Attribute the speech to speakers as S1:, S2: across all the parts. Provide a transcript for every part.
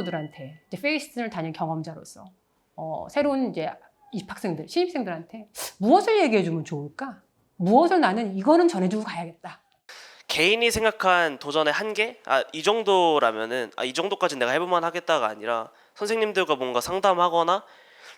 S1: 친구들한테, 이제 페이스를 다닌 경험자로서, 어, 새로운 이제 입학생들, 신입생들한테 무엇을 얘기해 주면 좋을까? 무엇을 나는 이거는 전해주고 가야겠다.
S2: 개인이 생각한 도전의 한계? 아, 이 정도라면은 아, 이 정도까지 내가 해볼만 하겠다가 아니라 선생님들과 뭔가 상담하거나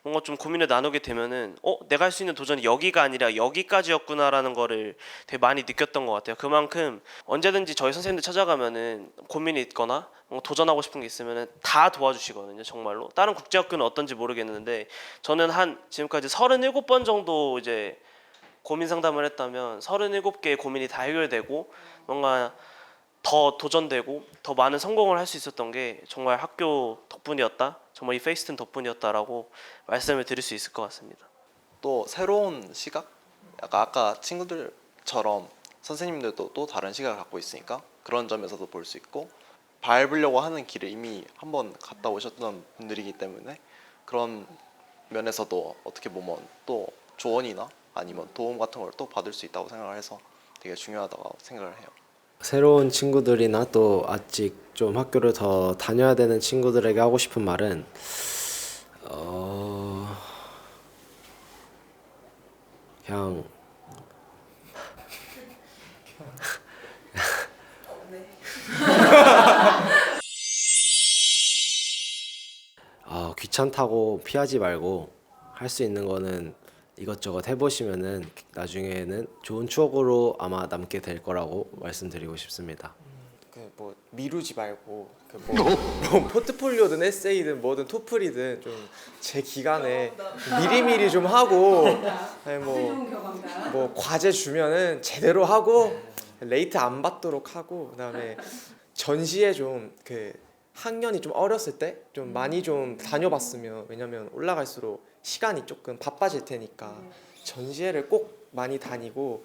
S2: 뭔가 좀 고민을 나누게 되면은 어 내가 할 수 있는 도전이 여기가 아니라 여기까지였구나라는 거를 되게 많이 느꼈던 것 같아요. 그만큼 언제든지 저희 선생님들 찾아가면은 고민이 있거나 도전하고 싶은 게 있으면은 다 도와주시거든요. 정말로 다른 국제학교는 어떤지 모르겠는데 저는 한 지금까지 37번 정도 이제 고민 상담을 했다면 37개의 고민이 다 해결되고 뭔가 더 도전되고 더 많은 성공을 할 수 있었던 게 정말 학교 덕분이었다. 정말 이 페이스튼 덕분이었다라고 말씀을 드릴 수 있을 것 같습니다.
S3: 또 새로운 시각? 약간 아까 친구들처럼 선생님들도 또 다른 시각을 갖고 있으니까 그런 점에서도 볼 수 있고 밟으려고 하는 길을 이미 한번 갔다 오셨던 분들이기 때문에 그런 면에서도 어떻게 보면 또 조언이나 아니면 도움 같은 걸 또 받을 수 있다고 생각을 해서 되게 중요하다고 생각을 해요.
S4: 새로운 친구들이나 또 아직 좀 학교를 더 다녀야 되는 친구들에게 하고 싶은 말은 어 그냥 아 귀찮다고 피하지 말고 할 수 있는 거는 이것저것 해보시면은 나중에는 좋은 추억으로 아마 남게 될 거라고 말씀드리고 싶습니다.
S5: 그 뭐 미루지 말고 그뭐 뭐 포트폴리오든 에세이든 뭐든 토플이든 좀 제 기간에 미리미리 좀 하고 아니 뭐, 뭐 과제 주면은 제대로 하고 레이트 안 받도록 하고 그다음에 전시에 좀 그 학년이 좀 어렸을 때 좀 많이 좀 다녀봤으면 왜냐면 올라갈수록 시간이 조금 바빠질 테니까 전시회를 꼭 많이 다니고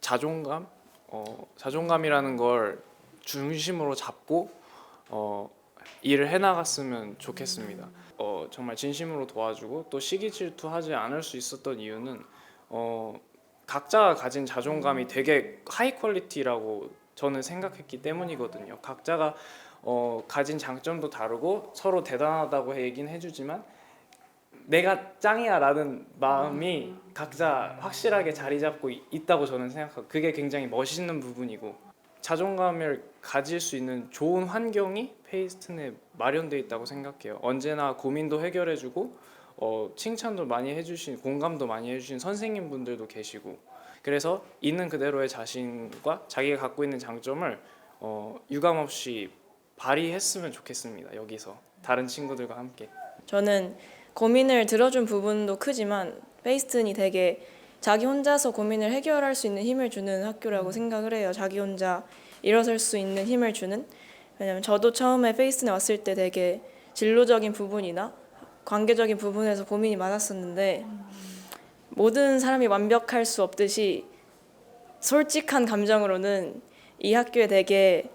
S6: 자존감, 어, 자존감이라는 걸 중심으로 잡고 어, 일을 해나갔으면 좋겠습니다. 어, 정말 진심으로 도와주고 또 시기 질투하지 않을 수 있었던 이유는 어, 각자가 가진 자존감이 되게 하이 퀄리티라고 저는 생각했기 때문이거든요. 각자가 어, 가진 장점도 다르고 서로 대단하다고 얘기는 해주지만 내가 짱이야라는 마음이 각자 확실하게 자리 잡고 이- 있다고 저는 생각하고 그게 굉장히 멋있는 부분이고 자존감을 가질 수 있는 좋은 환경이 페이스튼에 마련되어 있다고 생각해요. 언제나 고민도 해결해주고 어, 칭찬도 많이 해주신 공감도 많이 해주신 선생님분들도 계시고 그래서 있는 그대로의 자신과 자기가 갖고 있는 장점을 어, 유감 없이 발휘했으면 좋겠습니다. 여기서 다른 친구들과 함께.
S7: 저는 고민을 들어준 부분도 크지만 페이스튼이 되게 자기 혼자서 고민을 해결할 수 있는 힘을 주는 학교라고 생각을 해요. 자기 혼자 일어설 수 있는 힘을 주는. 왜냐면 저도 처음에 페이스튼에 왔을 때 되게 진로적인 부분이나 관계적인 부분에서 고민이 많았었는데 모든 사람이 완벽할 수 없듯이 솔직한 감정으로는 이 학교에 되게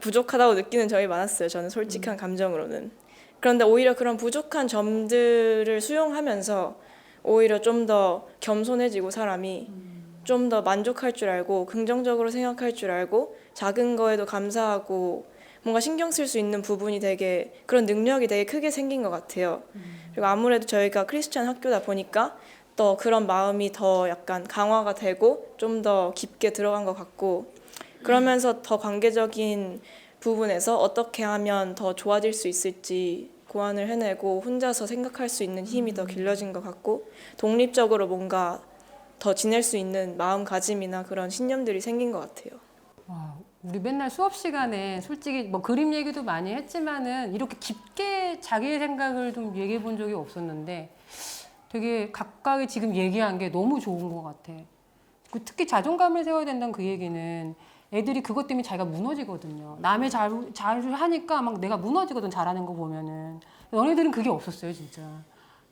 S7: 부족하다고 느끼는 점이 많았어요. 저는 솔직한 감정으로는. 그런데 오히려 그런 부족한 점들을 수용하면서 오히려 좀 더 겸손해지고 사람이 좀 더 만족할 줄 알고 긍정적으로 생각할 줄 알고 작은 거에도 감사하고 뭔가 신경 쓸 수 있는 부분이 되게 그런 능력이 되게 크게 생긴 것 같아요. 그리고 아무래도 저희가 크리스찬 학교다 보니까 또 그런 마음이 더 약간 강화가 되고 좀 더 깊게 들어간 것 같고 그러면서 더 관계적인 부분에서 어떻게 하면 더 좋아질 수 있을지 고안을 해내고 혼자서 생각할 수 있는 힘이 더 길러진 것 같고 독립적으로 뭔가 더 지낼 수 있는 마음가짐이나 그런 신념들이 생긴 것 같아요.
S1: 와, 우리 맨날 수업 시간에 솔직히 뭐 그림 얘기도 많이 했지만은 이렇게 깊게 자기의 생각을 좀 얘기해 본 적이 없었는데 되게 각각이 지금 얘기한 게 너무 좋은 것 같아. 그 특히 자존감을 세워야 된다는 그 얘기는 애들이 그것 때문에 자기가 무너지거든요. 남의 잘, 잘 하니까 막 내가 무너지거든, 잘하는 거 보면은. 너네들은 그게 없었어요, 진짜.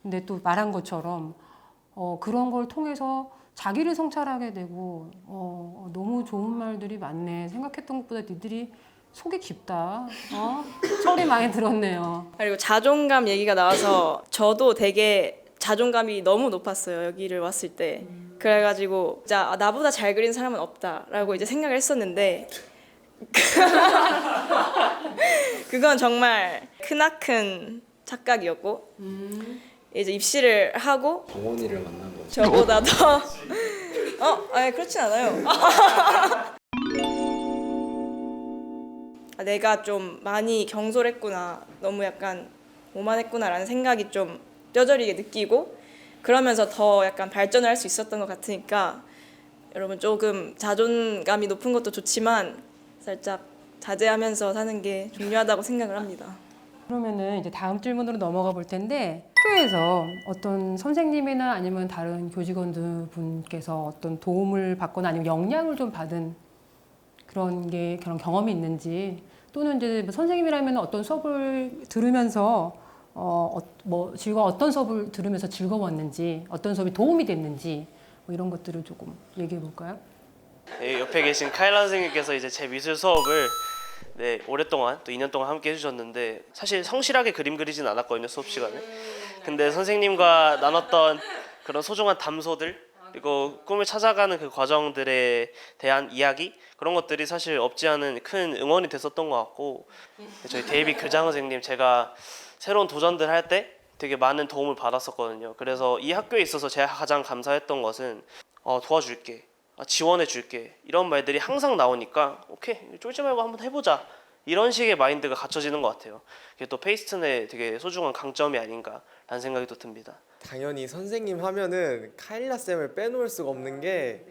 S1: 근데 또 말한 것처럼, 어, 그런 걸 통해서 자기를 성찰하게 되고, 어, 너무 좋은 말들이 많네. 생각했던 것보다 니들이 속이 깊다. 어? 소리 많이 들었네요.
S7: 그리고 자존감 얘기가 나와서 저도 되게 자존감이 너무 높았어요 여기를 왔을 때 그래가지고 진짜 아, 나보다 잘 그린 사람은 없다라고 이제 생각을 했었는데 그건 정말 크나큰 착각이었고 이제 입시를 하고
S4: 동원이를 만난 거죠.
S7: 저보다 더 어? 아니 그렇진 않아요. 아, 내가 좀 많이 경솔했구나. 너무 약간 오만했구나라는 생각이 좀 뼈저리게 느끼고 그러면서 더 약간 발전을 할 수 있었던 것 같으니까 여러분 조금 자존감이 높은 것도 좋지만 살짝 자제하면서 사는 게 중요하다고 생각을 합니다.
S1: 그러면은 이제 다음 질문으로 넘어가 볼 텐데 학교에서 어떤 선생님이나 아니면 다른 교직원들 분께서 어떤 도움을 받거나 아니면 영향을 좀 받은 그런 게 그런 경험이 있는지 또는 이제 뭐 선생님이라면 어떤 수업을 들으면서 어, 어, 뭐 즐거 어떤 수업을 들으면서 즐거웠는지 어떤 수업이 도움이 됐는지 뭐 이런 것들을 조금 얘기해 볼까요?
S2: 네, 옆에 계신 카일라 선생님께서 이제 제 미술 수업을 네, 오랫동안 또 2년 동안 함께 해주셨는데 사실 성실하게 그림 그리진 않았거든요 수업 시간에. 근데 선생님과 나눴던 그런 소중한 담소들 그리고 꿈을 찾아가는 그 과정들에 대한 이야기 그런 것들이 사실 없지 않은 큰 응원이 됐었던 것 같고 저희 데이비 교장 선생님 제가 새로운 도전들 할 때 되게 많은 도움을 받았었거든요. 그래서 이 학교에 있어서 제가 가장 감사했던 것은 어, 도와줄게, 아, 지원해줄게 이런 말들이 항상 나오니까 오케이 쫄지 말고 한번 해보자 이런 식의 마인드가 갖춰지는 것 같아요. 그게 또 페이스튼의 되게 소중한 강점이 아닌가라는 생각이 또 듭니다.
S5: 당연히 선생님 하면은 카일라 쌤을 빼놓을 수가 없는 게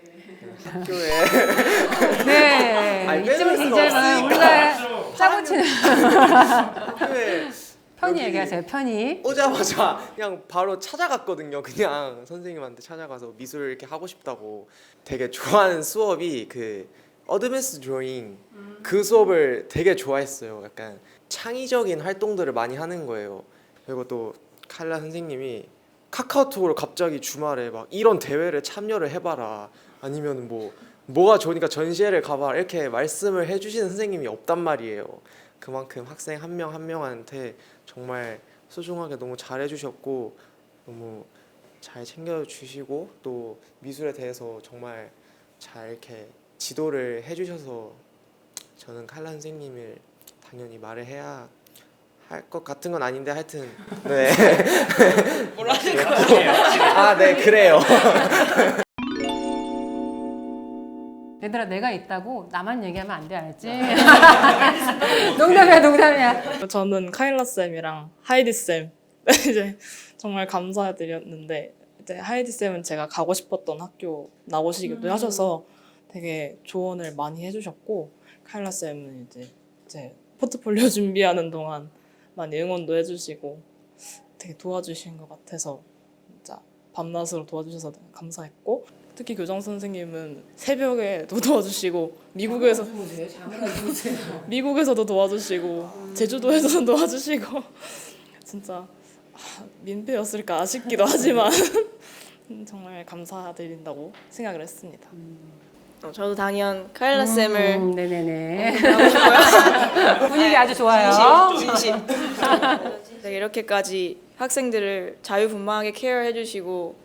S5: 학교에
S1: 네,
S5: 아니,
S1: 이쯤은
S5: 빼놓을 수가
S1: 굉장히
S5: 없으니까.
S1: 우리가 짜고 치는
S5: 학교에
S1: 편히 얘기하세요. 편히.
S5: 오자마자 그냥 바로 찾아갔거든요. 그냥 선생님한테 찾아가서 미술 이렇게 하고 싶다고 되게 좋아하는 수업이 그 어드밴스 드로잉 그 수업을 되게 좋아했어요. 약간 창의적인 활동들을 많이 하는 거예요. 그리고 또 칼라 선생님이 카카오톡으로 갑자기 주말에 막 이런 대회를 참여를 해봐라 아니면 뭐 뭐가 좋으니까 전시회를 가봐 이렇게 말씀을 해주시는 선생님이 없단 말이에요. 그만큼 학생 한 명 한 명한테 정말 소중하게 너무 잘해주셨고 너무 잘 챙겨주시고 또 미술에 대해서 정말 잘 이렇게 지도를 해주셔서 저는 칼라 선생님을 당연히 말을 해야 할 것 같은 건 아닌데 하여튼 네.
S7: 뭐라는
S5: 아, 네, 그래요.
S1: 얘들아 내가 있다고 나만 얘기하면 안 돼 알지? 농담이야 농담이야.
S8: 저는 카일라 쌤이랑 하이디 쌤 이제 정말 감사드렸는데 이제 하이디 쌤은 제가 가고 싶었던 학교 나오시기도 하셔서 되게 조언을 많이 해주셨고 카일라 쌤은 이제 이제 포트폴리오 준비하는 동안 많이 응원도 해주시고 되게 도와주신 것 같아서 진짜 밤낮으로 도와주셔서 감사했고 특히 교장 선생님은 새벽에도 도와주시고 미국에서 미국에서도 도와주시고 제주도에서도 도와주시고 진짜 아, 민폐였을까 아쉽기도 하지만 정말 감사드린다고 생각을 했습니다.
S7: 어, 저도 당연 카일라 쌤을
S1: 음, 네네네. 분위기 아주 좋아요.
S7: 진심. 네, 이렇게까지 학생들을 자유분방하게 케어해 주시고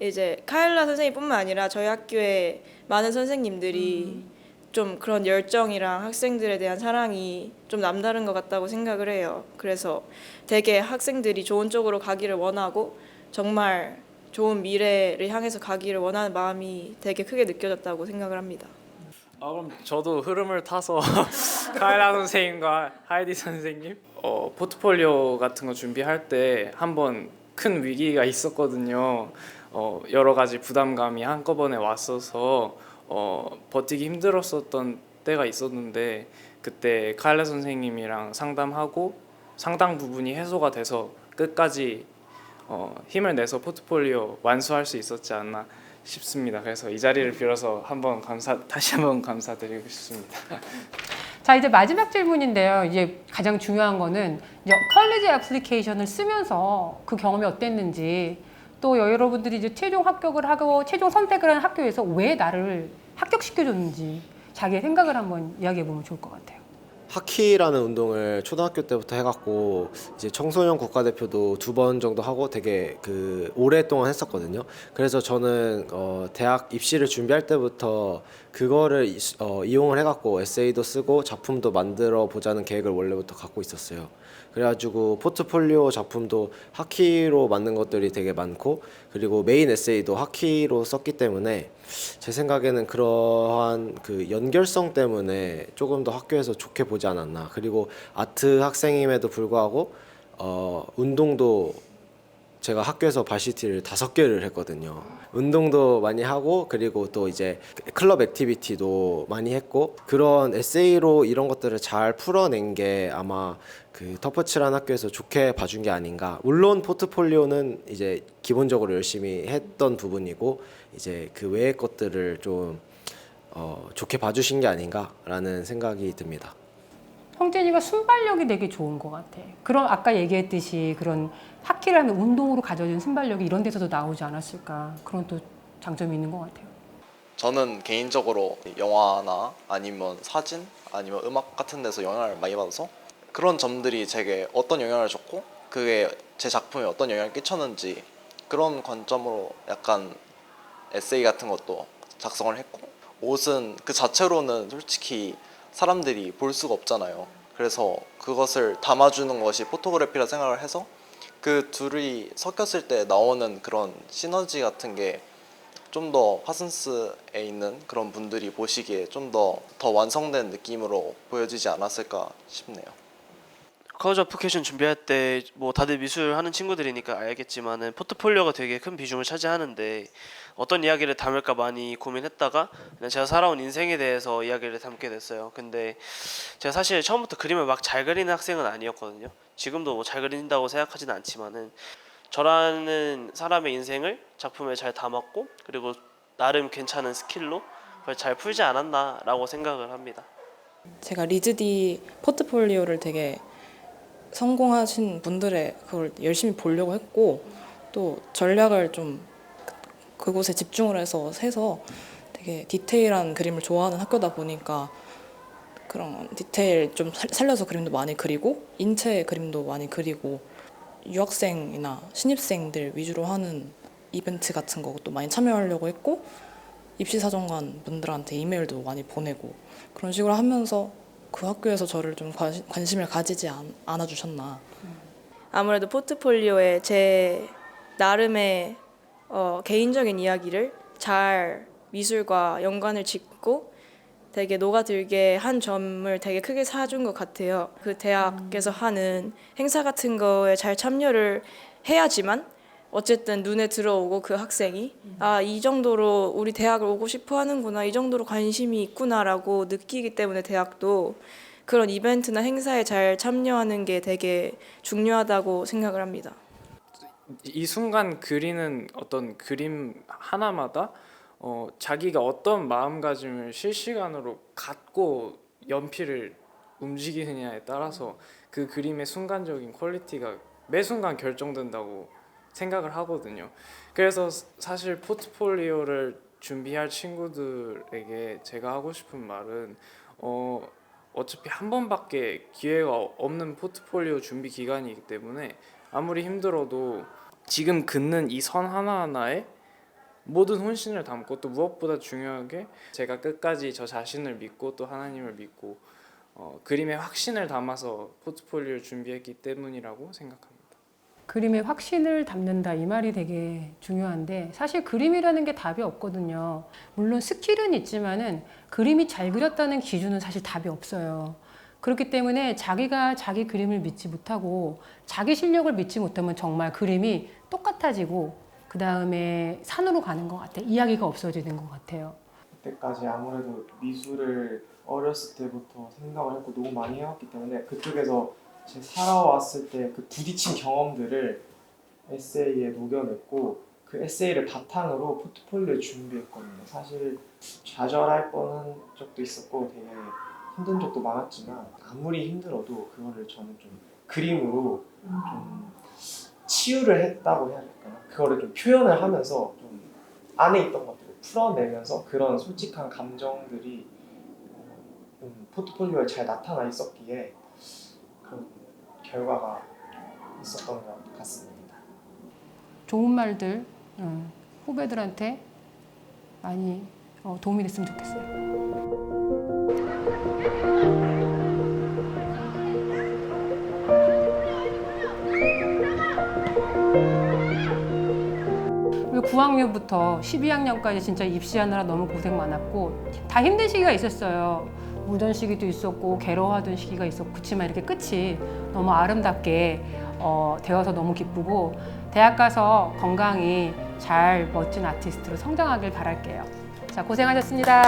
S7: 이제 카일라 선생님뿐만 아니라 저희 학교에 많은 선생님들이 좀 그런 열정이랑 학생들에 대한 사랑이 좀 남다른 것 같다고 생각을 해요. 그래서 되게 학생들이 좋은 쪽으로 가기를 원하고 정말 좋은 미래를 향해서 가기를 원하는 마음이 되게 크게 느껴졌다고 생각을 합니다.
S6: 아 그럼 저도 흐름을 타서 카이라 선생님과 하이디 선생님 어, 포트폴리오 같은 거 준비할 때 한번 큰 위기가 있었거든요. 어, 여러 가지 부담감이 한꺼번에 왔어서 어, 버티기 힘들었었던 때가 있었는데 그때 카일라 선생님이랑 상담하고 상당 부분이 해소가 돼서 끝까지 어, 힘을 내서 포트폴리오 완수할 수 있었지 않나 싶습니다. 그래서 이 자리를 빌어서 한번 감사 다시 한번 감사드리고 싶습니다.
S1: 자 이제 마지막 질문인데요. 이제 가장 중요한 거는 컬리지 애플리케이션을 쓰면서 그 경험이 어땠는지 또 여러분들이 이제 최종 합격을 하고 최종 선택을 한 학교에서 왜 나를 합격시켜줬는지 자기의 생각을 한번 이야기해 보면 좋을 것 같아요.
S4: 하키라는 운동을 초등학교 때부터 해갖고 이제 청소년 국가대표도 두 번 정도 하고 되게 그 오랫동안 했었거든요. 그래서 저는 어 대학 입시를 준비할 때부터 그거를 이- 어 이용을 해갖고 에세이도 쓰고 작품도 만들어 보자는 계획을 원래부터 갖고 있었어요. 그래가지고 포트폴리오 작품도 하키로 만든 것들이 되게 많고 그리고 메인 에세이도 하키로 썼기 때문에 제 생각에는 그러한 그 연결성 때문에 조금 더 학교에서 좋게 보지 않았나 그리고 아트 학생임에도 불구하고 어 운동도 제가 학교에서 발시티를 다섯 개를 했거든요. 운동도 많이 하고 그리고 또 이제 클럽 액티비티도 많이 했고 그런 에세이로 이런 것들을 잘 풀어낸 게 아마 그 터프치란 학교에서 좋게 봐준 게 아닌가. 물론 포트폴리오는 이제 기본적으로 열심히 했던 부분이고 이제 그 외의 것들을 좀 어, 좋게 봐주신 게 아닌가라는 생각이 듭니다.
S1: 형진이가 순발력이 되게 좋은 것 같아. 그런 아까 얘기했듯이 그런 하키라는 운동으로 가져진 순발력이 이런 데서도 나오지 않았을까. 그런 또 장점이 있는 것 같아요.
S3: 저는 개인적으로 영화나 아니면 사진 아니면 음악 같은 데서 영향을 많이 받아서 그런 점들이 제게 어떤 영향을 줬고 그게 제 작품에 어떤 영향을 끼쳤는지 그런 관점으로 약간 에세이 같은 것도 작성을 했고 옷은 그 자체로는 솔직히 사람들이 볼 수가 없잖아요. 그래서 그것을 담아주는 것이 포토그래피라 생각을 해서 그 둘이 섞였을 때 나오는 그런 시너지 같은 게 좀 더 파슨스에 있는 그런 분들이 보시기에 좀 더 더 완성된 느낌으로 보여지지 않았을까 싶네요.
S2: college application 준비할 때 뭐 다들 미술 하는 친구들이니까 알겠지만은 포트폴리오가 되게 큰 비중을 차지하는데 어떤 이야기를 담을까 많이 고민했다가 그냥 제가 살아온 인생에 대해서 이야기를 담게 됐어요. 근데 제가 사실 처음부터 그림을 막 잘 그리는 학생은 아니었거든요. 지금도 뭐 잘 그린다고 생각하지는 않지만은 저라는 사람의 인생을 작품에 잘 담았고 그리고 나름 괜찮은 스킬로 그걸 잘 풀지 않았나라고 생각을 합니다.
S8: 제가 리즈디 포트폴리오를 되게 성공하신 분들의 그걸 열심히 보려고 했고 또 전략을 좀 그곳에 집중을 해서 세서 되게 디테일한 그림을 좋아하는 학교다 보니까 그런 디테일 좀 살- 살려서 그림도 많이 그리고 인체 그림도 많이 그리고 유학생이나 신입생들 위주로 하는 이벤트 같은 것도 많이 참여하려고 했고 입시 사정관 분들한테 이메일도 많이 보내고 그런 식으로 하면서 그 학교에서 저를 좀 관심, 관심을 가지지 않, 않아 주셨나.
S7: 아무래도 포트폴리오에 제 나름의 어, 개인적인 이야기를 잘 미술과 연관을 짓고 되게 녹아들게 한 점을 되게 크게 사준 것 같아요. 그 대학에서 하는 행사 같은 거에 잘 참여를 해야지만 어쨌든 눈에 들어오고 그 학생이 아 이 정도로 우리 대학을 오고 싶어 하는구나 이 정도로 관심이 있구나라고 느끼기 때문에 대학도 그런 이벤트나 행사에 잘 참여하는 게 되게 중요하다고 생각을 합니다.
S6: 이 순간 그리는 어떤 그림 하나마다 어, 자기가 어떤 마음가짐을 실시간으로 갖고 연필을 움직이느냐에 따라서 그 그림의 순간적인 퀄리티가 매 순간 결정된다고 생각을 하거든요. 그래서 사실 포트폴리오를 준비할 친구들에게 제가 하고 싶은 말은 어, 어차피 한 번밖에 기회가 없는 포트폴리오 준비 기간이기 때문에 아무리 힘들어도 지금 긋는 이 선 하나하나에 모든 혼신을 담고 또 무엇보다 중요하게 제가 끝까지 저 자신을 믿고 또 하나님을 믿고 어, 그림에 확신을 담아서 포트폴리오를 준비했기 때문이라고 생각합니다.
S1: 그림에 확신을 담는다 이 말이 되게 중요한데 사실 그림이라는 게 답이 없거든요. 물론 스킬은 있지만은 그림이 잘 그렸다는 기준은 사실 답이 없어요. 그렇기 때문에 자기가 자기 그림을 믿지 못하고 자기 실력을 믿지 못하면 정말 그림이 똑같아지고 그 다음에 산으로 가는 것 같아. 이야기가 없어지는 것 같아요.
S5: 그때까지 아무래도 미술을 어렸을 때부터 생각을 했고 너무 많이 해왔기 때문에 그쪽에서 제 살아왔을 때 그 부딪힌 경험들을 에세이에 녹여냈고 그 에세이를 바탕으로 포트폴리오 준비했거든요. 사실 좌절할 뻔한 적도 있었고 되게 힘든 적도 많았지만 아무리 힘들어도 그거를 저는 좀 그림으로 좀 치유를 했다고 해야 될까요? 그거를 좀 표현을 하면서 좀 안에 있던 것들을 풀어내면서 그런 솔직한 감정들이 어, 좀 포트폴리오에 잘 나타나 있었기에 그런 결과가 있었던 것 같습니다.
S1: 좋은 말들 어, 후배들한테 많이 어, 도움이 됐으면 좋겠어요. 9학년부터 12학년까지 진짜 입시하느라 너무 고생 많았고 다 힘든 시기가 있었어요. 울던 시기도 있었고 괴로워하던 시기가 있었고 그렇지만 이렇게 끝이 너무 아름답게 어, 되어서 너무 기쁘고 대학 가서 건강히 잘 멋진 아티스트로 성장하길 바랄게요. 자 고생하셨습니다.